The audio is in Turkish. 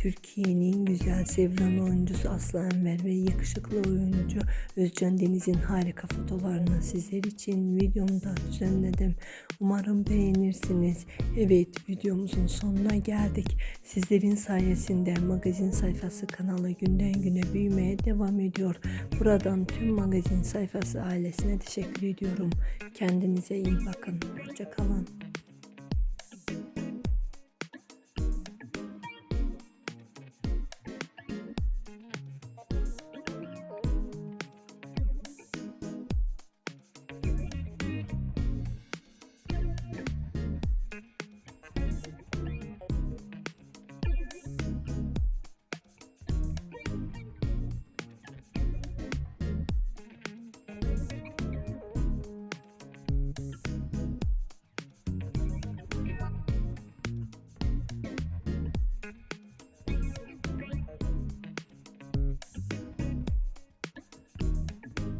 Türkiye'nin güzel sevilen oyuncusu Aslı Enver ve yakışıklı oyuncu Özcan Deniz'in harika fotolarını sizler için videomda düzenledim umarım beğenirsiniz Evet videomuzun sonuna geldik. Sizlerin sayesinde magazin sayfası kanalı günden güne büyümeye devam ediyor. Buradan tüm magazin sayfası ailesine teşekkür ediyorum. Kendinize iyi bakın. Hoşçakalın.